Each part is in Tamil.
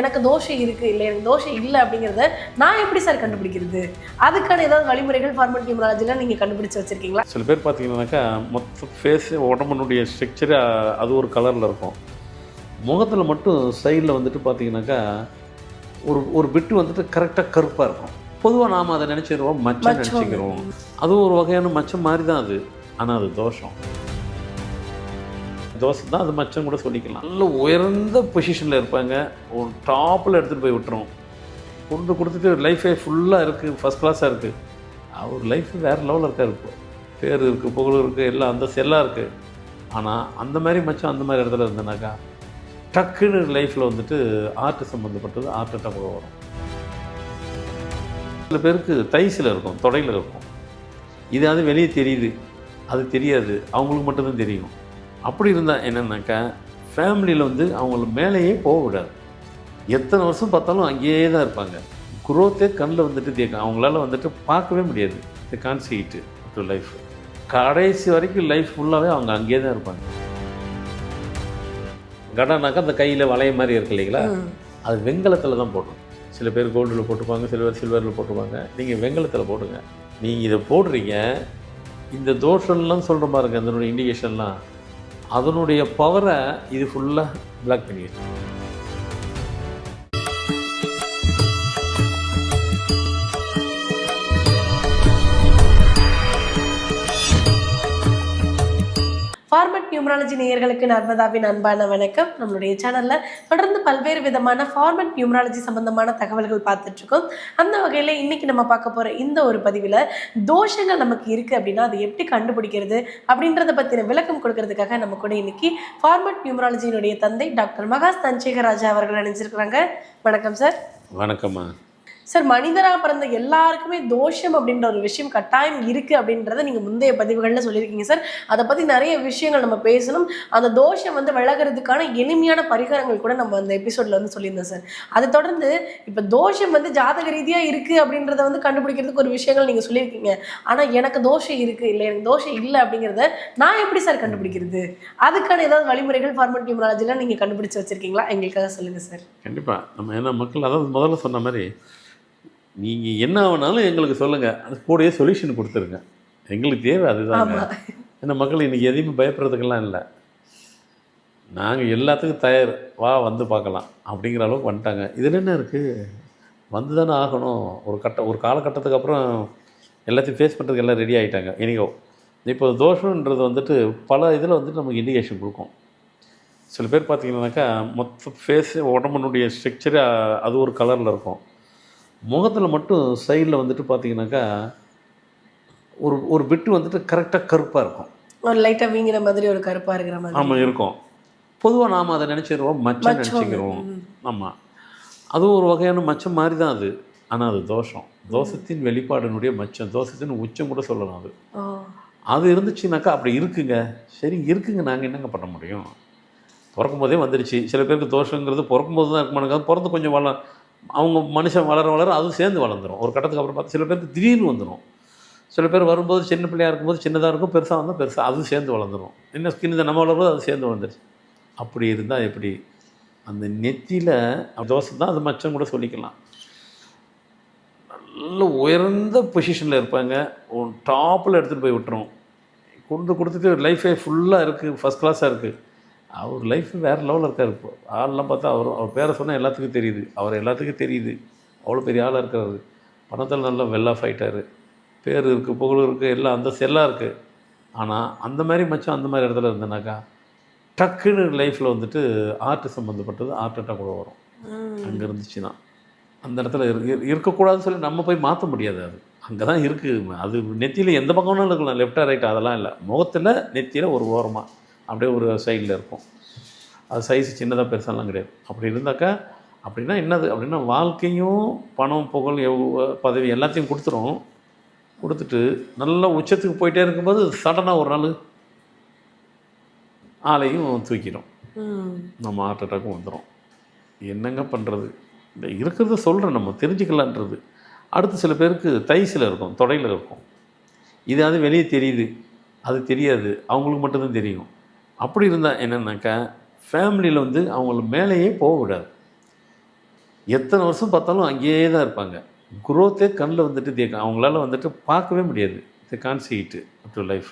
எனக்கு தோஷம் இருக்கு இல்லை எனக்கு தோஷம் இல்லை அப்படிங்கிறத நான் எப்படி சார் கண்டுபிடிக்கிறது? அதுக்கான ஏதாவது வழிமுறைகள் ஃபார்மல் நியூமராலஜிலாம் நீங்கள் கண்டுபிடிச்சு வச்சிருக்கீங்களா? சில பேர் பார்த்தீங்கன்னாக்கா மொத்த ஃபேஸு உடம்புனுடைய ஸ்ட்ரக்சரே அது ஒரு கலரில் இருக்கும். முகத்தில் மட்டும் சைடில் வந்துட்டு பார்த்தீங்கன்னாக்கா ஒரு ஒரு பிட்டு வந்துட்டு கரெக்டாக கருப்பாக இருக்கும். பொதுவாக நாம் அதை நினச்சிடுவோம் மச்சம். நினச்சிக்கிறோம். அதுவும் ஒரு வகையான மச்சம் மாதிரி தான் அது. ஆனால் அது தோஷம். தோசை தான் அது மச்சம் கூட சொல்லிக்கலாம். நல்ல உயர்ந்த பொசிஷனில் இருப்பாங்க. ஒரு டாப்பில் எடுத்துகிட்டு போய் விட்டுரும். கொண்டு கொடுத்துட்டு லைஃபே ஃபுல்லாக இருக்குது ஃபஸ்ட் கிளாஸாக இருக்குது அவர் லைஃப் வேறு லெவலில் இருக்கார் இப்போ. பேர் இருக்குது புகழ் இருக்குது எல்லாம் அந்த செல்லாக இருக்குது ஆனால் அந்த மாதிரி மச்சம் அந்த மாதிரி இடத்துல இருந்தனாக்கா டக்குன்னு லைஃப்பில் வந்துட்டு ஆர்ட் சம்மந்தப்பட்டது ஆர்ட் அட்டாக் கூட வரும். சில பேருக்கு தைஸில் இருக்கும் தொடையில் இருக்கும். இது அது வெளியே தெரியுது. அது தெரியாது. அவங்களுக்கு மட்டும்தான் தெரியும். அப்படி இருந்தால் என்னன்னாக்கா ஃபேமிலியில் வந்து அவங்கள மேலேயே போக விடாது எத்தனை வருஷம் பார்த்தாலும் அங்கேயே தான் இருப்பாங்க. குரோத்தே கண்ணில் வந்துட்டு தேக்கும் அவங்களால வந்துட்டு பார்க்கவே முடியாது. தி கான்சிட்டு டு லைஃப் கடைசி வரைக்கும் லைஃப் ஃபுல்லாகவே அவங்க அங்கேயே தான் இருப்பாங்க. கடனாக்கா அந்த கையில் வளைய மாதிரி இருக்கு இல்லைங்களா? அது வெங்கலத்தில் தான் போடணும். சில பேர் கோல்டில் போட்டுப்பாங்க சில பேர் சில்வரில் போட்டுப்பாங்க. நீங்கள் வெங்கலத்தில் போடுங்க. நீங்கள் இதை போடுறீங்க. இந்த தோஷம்லாம் சொல்கிற பாருங்க அதனுடைய இண்டிகேஷன்லாம் அதனுடைய பவரை இது ஃபுல்லாக பிளாக் பண்ணிடுச்சு. நியூமராலஜி நேயர்களுக்கு நர்மதாவின் அன்பான வணக்கம். நம்மளுடைய சேனலில் தொடர்ந்து பல்வேறு விதமான ஃபார்மட் நியூமராலஜி சம்பந்தமான தகவல்கள் பார்த்துட்ருக்கோம் அந்த வகையில் இன்னைக்கு நம்ம பார்க்க போகிற இந்த ஒரு பதிவில் தோஷங்கள் நமக்கு இருக்குது அப்படின்னா அதை எப்படி கண்டுபிடிக்கிறது அப்படின்றத பற்றின விளக்கம் கொடுக்கறதுக்காக நம்ம கூட இன்னைக்கு ஃபார்மட் நியூமராலஜியினுடைய தந்தை டாக்டர் மகாஸ் தஞ்சேகராஜா அவர்கள் நினைச்சிருக்கிறாங்க வணக்கம் சார். வணக்கம்மா. சார் மனிதராக பிறந்த எல்லாருக்குமே தோஷம் அப்படின்ற ஒரு விஷயம் கட்டாயம் இருக்குது அப்படின்றத நீங்கள் முந்தைய பதிவுகளில் சொல்லியிருக்கீங்க சார். அதை பற்றி நிறைய விஷயங்கள் நம்ம பேசணும். அந்த தோஷம் வந்து விலகிறதுக்கான எளிமையான பரிகாரங்கள் கூட நம்ம அந்த எபிசோடில் வந்து சொல்லியிருந்தோம் சார். அதை தொடர்ந்து இப்போ தோஷம் வந்து ஜாதக ரீதியாக இருக்குது அப்படின்றத வந்து கண்டுபிடிக்கிறதுக்கு ஒரு விஷயங்கள் நீங்கள் சொல்லியிருக்கீங்க. ஆனால் எனக்கு தோஷம் இருக்குது இல்லை எனக்கு தோஷம் இல்லை அப்படிங்கிறத நான் எப்படி சார் கண்டுபிடிக்கிறது? அதுக்கான ஏதாவது வழிமுறைகள் ஃபார்மட் நியூமராலஜிலாம் நீங்கள் கண்டுபிடிச்சி வச்சுருக்கீங்களா? எங்களுக்காக சொல்லுங்கள் சார். கண்டிப்பாக நம்ம ஏன்னா மக்கள் அதாவது முதல்ல சொன்ன மாதிரி நீங்கள் என்ன வேணாலும் எங்களுக்கு சொல்லுங்கள் அது கூடயே சொல்யூஷன் கொடுத்துருங்க. எங்களுக்கு தேவை ஆமா. ஏன்னா மக்கள் இன்றைக்கி எதையுமே பயப்படுறதுக்கெல்லாம் இல்லை. நாங்கள் எல்லாத்துக்கும் தயார். வா வந்து பார்க்கலாம். அப்படிங்கிற அளவுக்கு வந்துட்டாங்க. இதில் என்ன இருக்குது வந்து தானே ஆகணும். ஒரு கட்ட ஒரு காலகட்டத்துக்கு அப்புறம் எல்லாத்தையும் ஃபேஸ் பண்ணுறதுக்கு எல்லாம் ரெடி ஆகிட்டாங்க இனிகோ இப்போ தோஷன்றது வந்துட்டு பல இதில் வந்துட்டு நமக்கு இண்டிகேஷன் கொடுக்கும். சில பேர் பார்த்தீங்கன்னாக்கா மொத்த ஃபேஸு உடம்புனுடைய ஸ்ட்ரக்சரே அது ஒரு கலரில் இருக்கும். முகத்தில் மட்டும் சைடில் வந்துட்டு பார்த்தீங்கன்னாக்கா ஒரு ஒரு பிட்டு வந்துட்டு கரெக்டாக கருப்பாக இருக்கும். ஒரு லைட்டா வீங்கின மாதிரி ஒரு கருப்பா இருக்கிற மாதிரி. ஆமாம் இருக்கும். பொதுவாக நாம் அதை நினச்சிடுவோம் மச்சம். நினச்சிக்கிறோம். ஆமாம் அதுவும் ஒரு வகையான மச்சம் மாதிரி தான் அது. ஆனால் அது தோஷம். தோஷத்தின் வெளிப்பாடுனுடைய மச்சம். தோஷத்தின் உச்சம் கூட சொல்லலாம் அது. அது இருந்துச்சுனாக்கா அப்படி இருக்குங்க. சரி இருக்குங்க. நாங்கள் என்னங்க பண்ண முடியும்? பிறக்கும் போதே வந்துருச்சு. சில பேருக்கு தோஷங்கிறது பிறக்கும் போது தான் இருக்குமானுங்க பிறந்து கொஞ்சம் வள அவங்க மனுஷன் வளர வளர அதுவும் சேர்ந்து வளர்ந்துரும். ஒரு கட்டத்துக்கு அப்புறம் பார்த்து சில பேருக்கு திடீர்னு வந்துடும் சில பேர் வரும்போது சின்ன பிள்ளையாக இருக்கும்போது சின்னதாக இருக்கும் பெருசாக வந்தால் பெருசாக அதுவும் சேர்ந்து வளர்ந்துடும் இன்னும் ஸ்கின் நம்ம வளரும்போது அது சேர்ந்து வளர்ந்துருச்சு அப்படி இருந்தால் எப்படி? அந்த நெத்தியில் தோசை தான் அது மச்சம் கூட சொல்லிக்கலாம். நல்ல உயர்ந்த பொசிஷனில் இருப்பாங்க. டாப்பில் எடுத்துகிட்டு போய் விட்டுரும். கொண்டு கொடுத்துட்டு லைஃபே ஃபுல்லாக இருக்குது ஃபஸ்ட் கிளாஸாக இருக்குது அவர் லைஃப் வேறு லெவலில் இருக்கார். இப்போ ஆள்லாம் பார்த்தா அவர் அவர் பேரை சொன்னால் எல்லாத்துக்கும் தெரியுது. அவர் எல்லாத்துக்கும் தெரியுது. அவ்வளோ பெரிய ஆளாக இருக்கிறாரு. பணத்தில் நல்லா வெல் ஆஃப் ஆகிட்டாரு பேர் இருக்குது புகழ் இருக்குது எல்லாம் அந்த செல்லாக இருக்குது ஆனால் அந்த மாதிரி மச்சம் அந்த மாதிரி இடத்துல இருந்தனாக்கா டக்குன்னு லைஃப்பில் வந்துட்டு ஆர்ட் சம்மந்தப்பட்டது ஆர்ட் அட்டாக் கூட வரும். அங்கே இருந்துச்சுன்னா. அந்த இடத்துல இரு- இரு- இருக்கக்கூடாதுன்னு சொல்லி நம்ம போய் மாற்ற முடியாது அது. அங்கே தான் இருக்குது அது நெத்தியில் எந்த பக்கம்னாலும் இருக்கலாம். லெஃப்டா ரைட்டா அதெல்லாம் இல்லை. முகத்தில் நெத்தியில் ஒரு ஓரமாக அப்படியே ஒரு சைடில் இருக்கும். அது சைஸ் சின்னதாக பெருசாலாம் கிடையாது. அப்படி இருந்தாக்கா அப்படின்னா என்னது? அப்படின்னா வாழ்க்கையும் பணம் புகழ் எவ் பதவி எல்லாத்தையும் கொடுத்துரும். கொடுத்துட்டு நல்லா உச்சத்துக்கு போயிட்டே இருக்கும்போது சடனாக ஒரு நாள் ஆளையும் தூக்கிடும். நம்ம ஹார்ட் அட்டாக்கும் வந்துடும் என்னங்க பண்ணுறது இந்த இருக்கிறத சொல்கிறேன் நம்ம தெரிஞ்சுக்கலான்றது. அடுத்து சில பேருக்கு தைஸில் இருக்கும் தொடையில் இருக்கும். இது அது வெளியே தெரியுது. அது தெரியாது. அவங்களுக்கு மட்டும்தான் தெரியும். அப்படி இருந்தால் என்னென்னாக்கா ஃபேமிலியில் வந்து அவங்கள மேலேயே போக விடாது எத்தனை வருஷம் பார்த்தாலும் அங்கேயே தான் இருப்பாங்க குரோத்தே கண்ணில் வந்துட்டு தே- அவங்களால வந்துட்டு பார்க்கவே முடியாது. தி கான் சீட்டு டு லைஃப்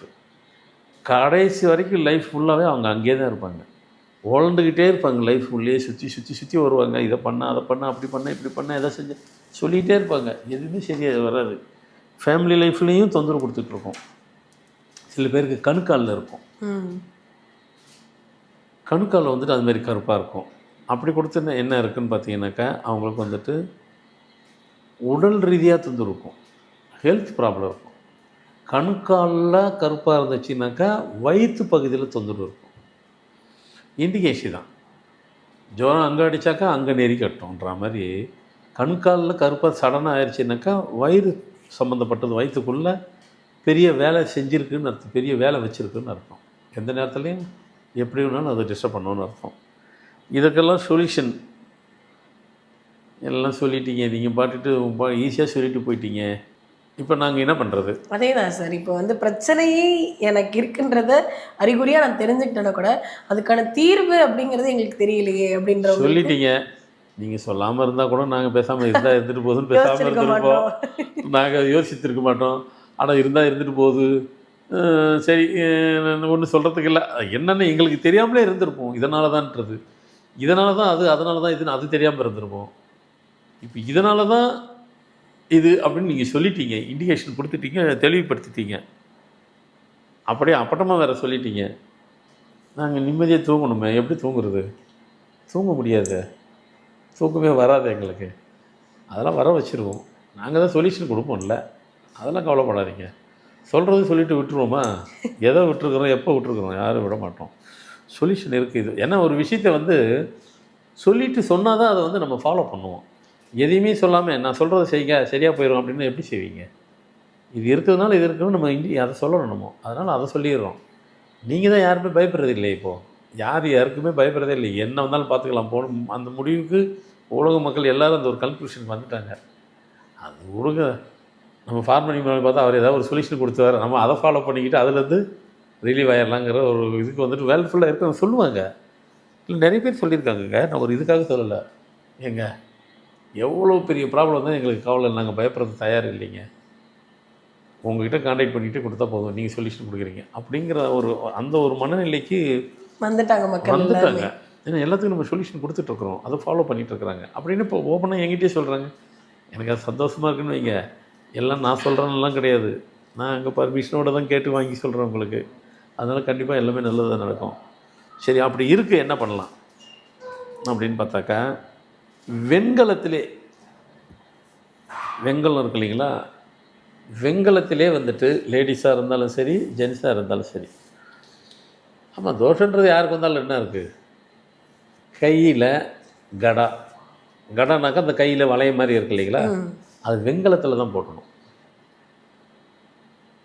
கடைசி வரைக்கும் லைஃப் ஃபுல்லாகவே அவங்க அங்கேயே தான் இருப்பாங்க. உழண்டுக்கிட்டே இருப்பாங்க லைஃப் உள்ளே சுற்றி சுற்றி சுற்றி வருவாங்க. இதை பண்ணால் அதை பண்ணால் அப்படி பண்ண இப்படி பண்ண எதை செஞ்ச சொல்லிகிட்டே இருப்பாங்க. எதுவுமே சரியாக வராது. ஃபேமிலி லைஃப்லேயும் தொந்தரவு கொடுத்துட்ருக்கோம் சில பேருக்கு கணுக்காலில் இருக்கும். கணுக்கால் வந்துட்டு அதுமாரி கருப்பாக இருக்கும். அப்படி கொடுத்து என்ன- இருக்குதுன்னு இருக்குன்னு பார்த்தீங்கன்னாக்கா அவங்களுக்கு வந்துட்டு உடல் ரீதியாக தொந்தரவு இருக்கும். ஹெல்த் ப்ராப்ளம் இருக்கும். கணுக்காலில் கருப்பாக இருந்துச்சுனாக்கா வயிற்று பகுதியில் தொந்தரவு இருக்கும். இண்டிகேஷன் தான். ஜோரம் அங்கே அடித்தாக்கா அங்கே நெறி கட்டும்ன்ற மாதிரி கணுக்காலில் கருப்பாக சடனாக ஆயிடுச்சுனாக்கா வயிறு சம்மந்தப்பட்டது வயிற்றுக்குள்ளே பெரிய வேலை செஞ்சுருக்குன்னு அர்த்தம் பெரிய வேலை வச்சுருக்குன்னு அர்த்தம். எந்த நேரத்துலையும் எப்படி வேணாலும் அதை டிஸ்டர்ப் பண்ணணும்னு அர்த்தம். இதுக்கெல்லாம் சொல்யூஷன் எல்லாம் சொல்லிட்டீங்க நீங்கள் பாட்டுட்டு ஈஸியாக சொல்லிட்டு போயிட்டீங்க. இப்போ நாங்கள் என்ன பண்ணுறது அதே தான் சார். இப்போ வந்து பிரச்சனையே எனக்கு இருக்குன்றத அறிகுறியாக நான் தெரிஞ்சுக்கிட்டேன்னா கூட அதுக்கான தீர்வு அப்படிங்கிறது எங்களுக்கு தெரியலையே அப்படின்ற சொல்லிட்டீங்க. நீங்கள் சொல்லாமல் இருந்தால் கூட நாங்கள் பேசாமல் இருந்தால் இருந்துட்டு போகுதுன்னு பேசாமல் இருந்திருப்போம். நாங்கள் யோசித்திருக்க மாட்டோம். ஆனால் இருந்தால் இருந்துட்டு போகுது. சரி ஒன்றும் சொல்கிறதுக்கு இல்லை. என்னென்னு எங்களுக்கு தெரியாமலே இருந்திருப்போம். இதனால தான்ன்றது இதனால தான் அது அதனால தான் இதுன்னு அது தெரியாமல் இருந்திருப்போம். இப்போ இதனால தான் இது அப்படின்னு நீங்கள் சொல்லிட்டீங்க. இண்டிகேஷன் கொடுத்துட்டீங்க தெளிவுபடுத்திட்டீங்க. அப்படியே அப்பட்டமாக வேறு சொல்லிட்டீங்க. நாங்கள் நிம்மதியாக தூங்கணுமே. எப்படி தூங்குறது? தூங்க முடியாது. தூக்கமே வராது எங்களுக்கு. அதெல்லாம் வர வச்சுருவோம். நாங்கள் தான் சொல்யூஷன் கொடுப்போம்ல. அதெல்லாம் கவலைப்படாதீங்க. சொல்கிறது சொல்லிட்டு விட்டுருவோமா? எதை விட்டுருக்குறோம் எப்போ விட்டுருக்குறோம்? யாரும் விட மாட்டோம். சொல்யூஷன் இருக்குது இது. ஏன்னா ஒரு விஷயத்தை வந்து சொல்லிட்டு சொன்னால் தான் அதை வந்து நம்ம ஃபாலோ பண்ணுவோம். எதையுமே சொல்லாமல் நான் சொல்கிறத செய்யுங்க சரியாக போயிடும் அப்படின்னு எப்படி செய்வீங்க? இது இருக்கிறதுனால இது இருக்குன்னு நம்ம இங்கே அதை சொல்லணும் நம்ம. அதனால் அதை சொல்லிடுறோம். நீங்கள் தான் யாருமே பயப்படுறது இல்லை இப்போது யார் யாருக்குமே பயப்படுறதே இல்லை. என்ன வந்தாலும் பார்த்துக்கலாம். போகணும் அந்த முடிவுக்கு உலக மக்கள் எல்லோரும் அந்த ஒரு கன்க்ளூஷனுக்கு வந்துட்டாங்க. அது உலக நம்ம ஃபார்மனி மேலே பார்த்தா அவர் ஏதாவது ஒரு சொல்யூஷன் கொடுத்துவார் நம்ம அதை ஃபாலோ பண்ணிக்கிட்டு அதுலேருந்து ரிலீவ் ஆயிடலாங்கிற ஒரு இதுக்கு வந்துட்டு வேல் ஃபுல்லாக இருக்க சொல்லுவாங்க. இல்லை நிறைய பேர் சொல்லியிருக்காங்கங்க நான் ஒரு இதுக்காக சொல்லலை. ஏங்க எவ்வளோ பெரிய ப்ராப்ளம் தான் எங்களுக்கு கவலை நாங்கள் பயப்படுறது தயார் இல்லைங்க. உங்ககிட்ட காண்டாக்ட் பண்ணிட்டு கொடுத்தா போதும் நீங்கள் சொல்யூஷன் கொடுக்குறீங்க. அப்படிங்கிற ஒரு அந்த ஒரு மனநிலைக்கு வந்துட்டாங்க மக்கள் வந்துட்டாங்க. ஏன்னா எல்லாத்துக்கும் நம்ம சொல்யூஷன் கொடுத்துட்ருக்குறோம் அதை ஃபாலோ பண்ணிட்டு இருக்கிறாங்க. அப்படின்னு இப்போ ஓப்பனாக என்கிட்டயே சொல்கிறாங்க எனக்கு அது சந்தோஷமாக இருக்குன்னு வைங்க. எல்லாம் நான் சொல்கிறேன்லாம் கிடையாது. நான் அங்கே பர்மிஷனோட தான் கேட்டு வாங்கி சொல்கிறேன் உங்களுக்கு. அதனால் கண்டிப்பாக எல்லாமே நல்லதாக நடக்கும். சரி அப்படி இருக்குது என்ன பண்ணலாம்? அப்படின்னு பார்த்தாக்கா வெண்கலத்திலே வெண்கலம் இருக்கு இல்லைங்களா? வெண்கலத்திலே வந்துட்டு லேடிஸாக இருந்தாலும் சரி ஜென்ஸாக இருந்தாலும் சரி. ஆமாம் தோஷன்றது யாருக்கு வந்தாலும் என்ன இருக்குது கையில் கடா. கடானாக்கா அந்த கையில் வளைய மாதிரி இருக்கு இல்லைங்களா? அது வெண்கலத்தில் தான் போட்டணும்.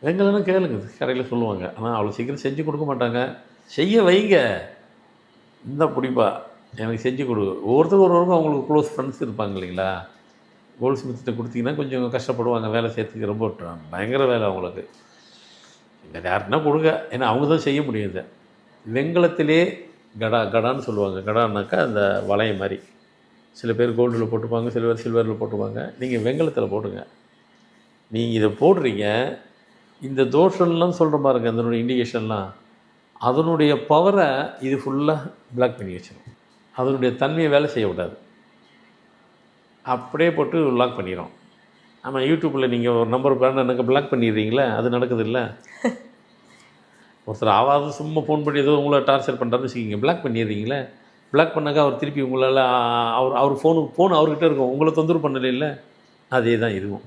வெங்கலம்னு கேளுங்க கடையில் சொல்லுவாங்க. ஆனால் அவ்வளோ சீக்கிரம் செஞ்சு கொடுக்க மாட்டாங்க. செய்ய வைங்க. இந்த பிடிப்பா. எனக்கு செஞ்சு கொடு. ஒவ்வொருத்தரும் ஒருவருக்கும் அவங்களுக்கு க்ளோஸ் ஃப்ரெண்ட்ஸ் இருப்பாங்க இல்லைங்களா? கோல்ட் ஸ்மித்திட்ட கொடுத்தீங்கன்னா கொஞ்சம் கஷ்டப்படுவாங்க வேலை செய்யறதுக்கு ரொம்ப பயங்கர வேலை அவங்களுக்கு. இல்லை யாருன்னா கொடுங்க? ஏன்னா அவங்க தான் செய்ய முடியும் இதை. கடா கடான்னு சொல்லுவாங்க. கடான்னாக்கா அந்த வளையம் மாதிரி. சில பேர் கோல்டில் போட்டுப்பாங்க சில பேர் சில்வரில் போட்டுப்பாங்க. நீங்கள் வெண்கலத்தில் போட்டுங்க. நீங்கள் இதை போடுறீங்க இந்த தோஷம்லாம் சொல்கிற பாருங்க அதனுடைய இண்டிகேஷன்லாம் அதனுடைய பவரை இது ஃபுல்லாக பிளாக் பண்ணி வச்சிடும் அதனுடைய தன்மையை வேலை செய்ய விடாது. அப்படியே போட்டு லாக் பண்ணிடும் ஆமாம் யூடியூப்பில் நீங்கள் ஒரு நம்பர் பிளான் எனக்கு பிளாக் பண்ணிடுறீங்களே அது நடக்குது இல்லை ஒருத்தர் ஆவாது சும்மா ஃபோன் பண்ணி ஏதோ உங்களை டார்ச்சர் பண்ணுறாருன்னு வச்சுக்கிங்க பிளாக் பண்ணிடுறீங்களே? பிளாக் பண்ணாக்கா அவர் திருப்பி உங்களால் அவர் அவர் ஃபோனுக்கு ஃபோன் அவர்கிட்ட இருக்கும். உங்களை தொந்தரவு பண்ணல இல்லை? அதே தான் இதுவும்.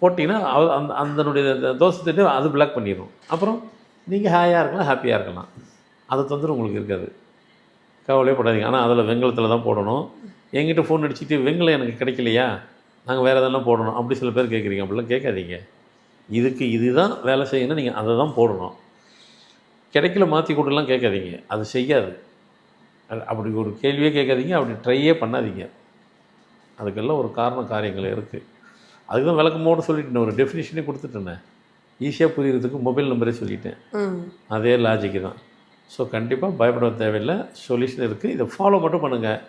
போட்டிங்கன்னா அவர் அந்த அதனுடைய தோசை தோஷத்திட்டு அது பிளாக் பண்ணிடும் அப்புறம் நீங்கள் ஹாயாக இருக்கலாம் ஹாப்பியாக இருக்கலாம். அதை தொந்தரவு உங்களுக்கு இருக்காது. கவலையப்படாதீங்க ஆனால் அதில் வெங்கலத்தில் தான் போடணும். எங்கிட்ட ஃபோன் அடிச்சுட்டு வெங்கலம் எனக்கு கிடைக்கலையா? நாங்கள் வேறு எதெல்லாம் போடணும். அப்படி சில பேர் கேட்குறீங்க அப்படிலாம் கேட்காதீங்க. இதுக்கு இதுதான் வேலை செய்யணும் நீங்கள் அதை தான் போடணும். கிடைக்கல மாற்றி கொடுலாம் கேட்காதீங்க. அது செய்யாது. அப்படி ஒரு கேள்வியே கேட்காதீங்க. அப்படி ட்ரையே பண்ணாதீங்க. அதுக்கெல்லாம் ஒரு காரண காரியங்கள் இருக்குது அதுக்கு தான் விளக்கமோடு சொல்லிட்டேன் ஒரு டெஃபினிஷனே கொடுத்துட்டேனே. ஈஸியாக புரியறதுக்கு மொபைல் நம்பரே சொல்லிட்டேன். அதே லாஜிக்கு தான். ஸோ கண்டிப்பாக பயப்பட தேவையில்லை. சொல்யூஷன் இருக்குது இதை ஃபாலோ மட்டும் பண்ணுங்கள்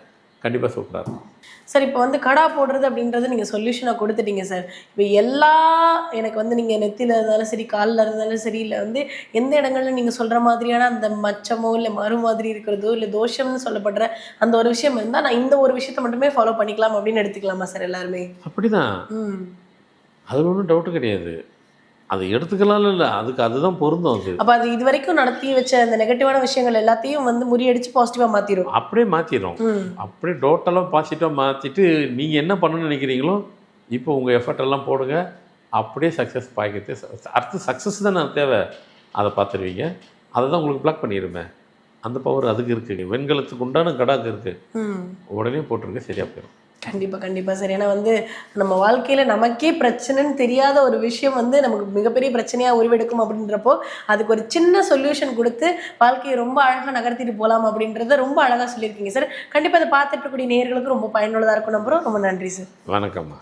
கண்டிப்பாக சூப்பராக இருக்கும். சார் இப்போ வந்து கடா போடுறது அப்படின்றது நீங்கள் சொல்யூஷனை கொடுத்துட்டீங்க சார். இப்போ எல்லா எனக்கு வந்து நீங்கள் நெத்தியில் இருந்தாலும் சரி காலில் இருந்தாலும் சரி இல்லை வந்து எந்த இடங்கள்ல நீங்கள் சொல்கிற மாதிரியான அந்த மச்சமோ இல்லை மறு மாதிரி இருக்கிறதோ இல்லை தோஷம்னு சொல்லப்படுற அந்த ஒரு விஷயம் இருந்தால் நான் இந்த ஒரு விஷயத்தை மட்டுமே ஃபாலோ பண்ணிக்கலாம் அப்படின்னு எடுத்துக்கலாமா சார் எல்லாருமே? அப்படி தான் ம். அதில் ஒன்றும் டவுட்டு கிடையாது. அதை எடுத்துக்கலாம்னு இல்லை. அதுக்கு அதுதான் பொருந்தும் அது. அப்போ அது இது வரைக்கும் நடத்தி வச்ச அந்த நெகட்டிவான விஷயங்கள் எல்லாத்தையும் வந்து முறியடிச்சு பாசிட்டிவாக மாற்றிடும் அப்படியே மாற்றிடும் அப்படியே டோட்டலாக பாசிட்டிவாக மாற்றிட்டு நீங்கள் என்ன பண்ணணும்னு நினைக்கிறீங்களோ இப்போ உங்கள் எஃபர்ட் எல்லாம் போடுங்க. அப்படியே சக்ஸஸ் பாய்க்கிறது அடுத்து சக்ஸஸ் தானே தேவை. அதை பார்த்துருவீங்க. அதை தான் உங்களுக்கு பிளாக் பண்ணிடுமே அந்த பவர் அதுக்கு இருக்குது வெண்கலத்துக்கு உண்டான கடாக்கு இருக்குது உடனே போட்டிருங்க சரியாக போயிடும் கண்டிப்பாக கண்டிப்பாக சார் ஏன்னா வந்து நம்ம வாழ்க்கையில் நமக்கே பிரச்சனைன்னு தெரியாத ஒரு விஷயம் வந்து நமக்கு மிகப்பெரிய பிரச்சனையாக உருவெடுக்கும் அப்படின்றப்போ அதுக்கு ஒரு சின்ன சொல்யூஷன் கொடுத்து வாழ்க்கையை ரொம்ப அழகாக நகர்த்திட்டு போகலாம் அப்படின்றத ரொம்ப அழகாக சொல்லியிருக்கீங்க. சார் கண்டிப்பாக அதை பார்த்துட்டு கூடிய நேர்களுக்கு ரொம்ப பயனுள்ளதாக இருக்கும். நம்புறோம் ரொம்ப நன்றி சார். வணக்கம்மா.